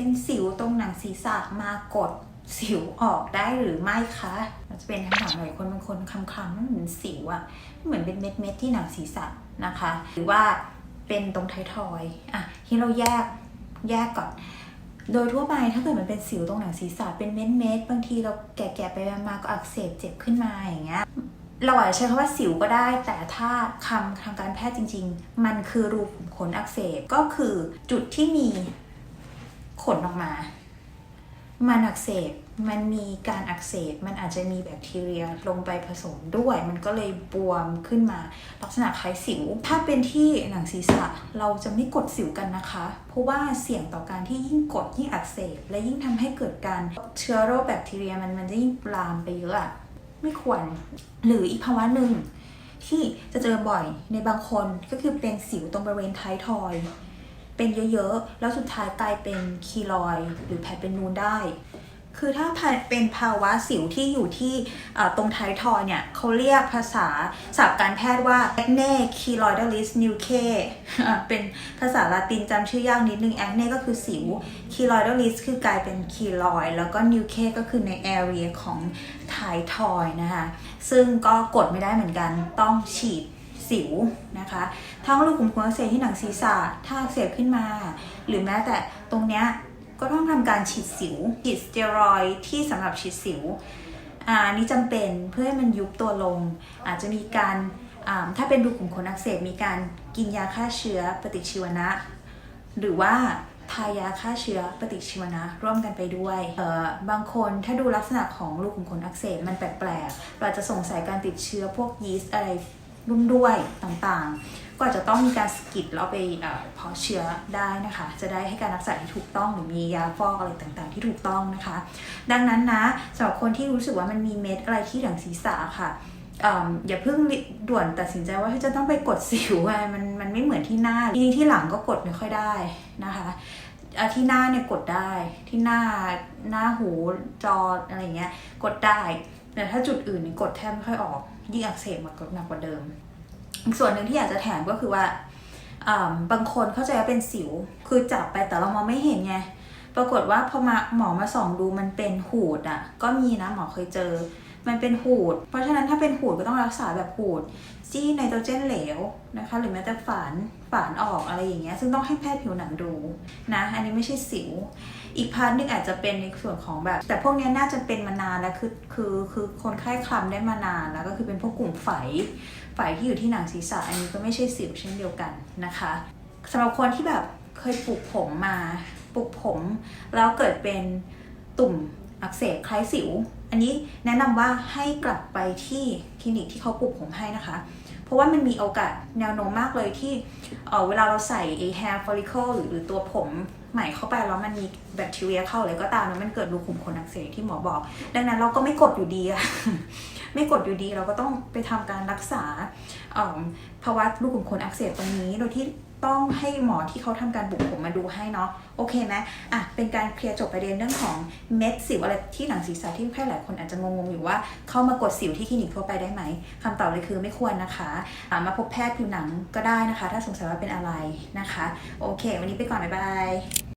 เป็นสิวตรงหนังศีรษะมากดสิวออกได้หรือไม่คะมันจะเป็นคำถามหลายคนบางคนคำคำมันเหมือนสิวอะเหมือนเป็นเม็ดเม็ดๆที่หนังศีรษะนะคะ หรือว่าเป็นตรงไททอยอะที่เราแยกแยกก่อน โดยทั่วไปถ้าเกิดมันเป็นสิวตรงหนังศีรษะเป็นเม็ดเม็ดๆบางทีเราแก่ๆไปมาก็อักเสบเจ็บขึ้นมาอย่างเงี้ยเราอาจจะใช้คำว่าสิวก็ได้ แต่ถ้าคำทางการแพทย์จริง ๆ มันคือรูขุมขนอักเสบก็คือจุดที่มี ขนออกมา มันอักเสบมันมีการอักเสบ มันอาจจะมีแบคทีเรียลงไปผสมด้วย มันก็เลยบวมขึ้นมา ลักษณะคล้ายสิว ถ้าเป็นที่หนังศีรษะเราจะไม่กดสิวกันนะคะ เพราะว่าเสี่ยงต่อการที่ยิ่งกดยิ่งอักเสบ และยิ่งทำให้เกิดการเชื้อโรคแบคทีเรียมันมันจะยิ่งลามไปเยอะอะไม่ควร หรืออีกภาวะหนึ่งที่จะเจอบ่อยในบางคนก็คือเป็นสิวตรงบริเวณท้ายทอย เป็นเยอะๆ แล้วสุดท้ายกลายเป็นคีลอยหรือแผลเป็นนูนได้ คือถ้าเป็นภาวะสิวที่อยู่ที่ตรงท้ายทอยเนี่ยเขาเรียกภาษาศัพท์การแพทย์ว่า acne keloidalis nuke เป็นภาษาละตินจำชื่อยากนิดนึง acne ก็คือสิว keloidalis คือกลายเป็น keloid แล้วก็ nuque ก็คือใน area ของท้ายทอยนะคะ ซึ่งก็กดไม่ได้เหมือนกันต้องฉีด สิวนะคะทั้งรูขุมขนอักเสบที่หนังศีรษะถ้าอักเสบขึ้นมา หรือแม้แต่ตรงเนี้ยก็ต้องทำการฉีดสิวฉีดสเตียรอยด์ที่สำหรับฉีดสิวอ่านี่จำเป็นเพื่อให้มันยุบตัวลง อาจจะมีการอ่าถ้าเป็นรูขุมขนอักเสบมีการกินยาฆ่าเชื้อปฏิชีวนะ หรือว่าทายาฆ่าเชื้อปฏิชีวนะร่วมกันไปด้วยเอ่อบางคนถ้าดูลักษณะของรูขุมขนอักเสบมันแปลกๆเราจะสงสัยการติดเชื้อพวกยีสต์อะไร ร่วมด้วยต่างๆ ก็อาจจะต้องมีการสกิดแล้วไปเพาะเชื้อได้นะคะ จะได้ให้การรักษาที่ถูกต้องหรือมียาฟอกอะไรต่างๆ ที่ถูกต้องนะคะ ดังนั้นนะสำหรับคนที่รู้สึกว่ามันมีเม็ดอะไรที่หลังศีรษะค่ะอย่าเพิ่งด่วนตัดสินใจว่าจะต้องไปกดสิวไงมันมันไม่เหมือนที่หน้าจริงที่หลังก็กดไม่ค่อยได้นะคะอะที่หน้าเนี่ยกดได้ที่หน้าหน้าหูจออะไรเงี้ยกดได้ แต่ถ้าจุดอื่นนี่กดแทบไม่ค่อยออก ยิ่งอักเสบมากหนักกว่าเดิม อีกส่วนหนึ่งที่อยากจะแถมก็คือว่าบางคนเข้าใจว่าเป็นสิว คือจับไปแต่เรามองไม่เห็นไง ปรากฏว่าพอมาหมอมาส่องดูมันเป็นหูดอะ ก็มีนะหมอเคยเจอ มันเป็นหูด เพราะฉะนั้นถ้าเป็นหูดก็ต้องรักษาแบบหูดจี้ไนโตรเจนเหลวนะคะ หรือแม้แต่ฝานฝานออกอะไรอย่างเงี้ย ซึ่งต้องให้แพทย์ผิวหนังดูนะ อันนี้ไม่ใช่สิว อีกพาร์ทหนึงอาจจะเป็นในส่วนของแบบ แต่พวกนี้น่าจะเป็นมานานแล้วคือคือคือคนไข้คลำได้มานานแล้วก็คือเป็นพวกกลุ่มไฝไฝที่อยู่ที่หนังศีรษะอันนี้ก็ไม่ใช่สิวเช่นเดียวกันนะคะสำหรับคนที่แบบเคยปลูกผมมาปลูกผม แล้วเกิดเป็นตุ่ม อักเสบคล้ายสิว อันนี้แนะนำว่าให้กลับไปที่คลินิกที่เขาปลูกผมให้นะคะ เพราะว่ามันมีโอกาสแนวโน้มมากเลยที่เอ่อเวลาเราใส่ไอ hair follicle หรือตัวผมใหม่เข้าไปแล้วมันมีแบคทีเรียเข้าอะไรก็ตามแล้วมันเกิดรูขุมขนอักเสบที่หมอบอก ดังนั้นเราก็ไม่กดอยู่ดีอะไม่กดอยู่ดีเราก็ต้องไปทำการรักษาเอิ่มภาวะลูขุมขนอักเสบตรงนี้โดยที่ ต้องให้หมอที่เขาทำการบุกผมมาดูให้เนาะโอเคไหมอะเป็นการเคลียร์จบประเด็นเรื่องของเม็ดสิวอะไรที่หนังศีรษะที่แค่หลายคนอาจจะงงๆอยู่ว่าเข้ามากดสิวที่คลินิกทั่วไปได้ไหมคำตอบเลยคือไม่ควรนะคะอะมาพบแพทย์ผิวหนังก็ได้นะคะ ถ้าสงสัยว่าเป็นอะไรนะคะ โอเค วันนี้ไปก่อนบ๊ายบาย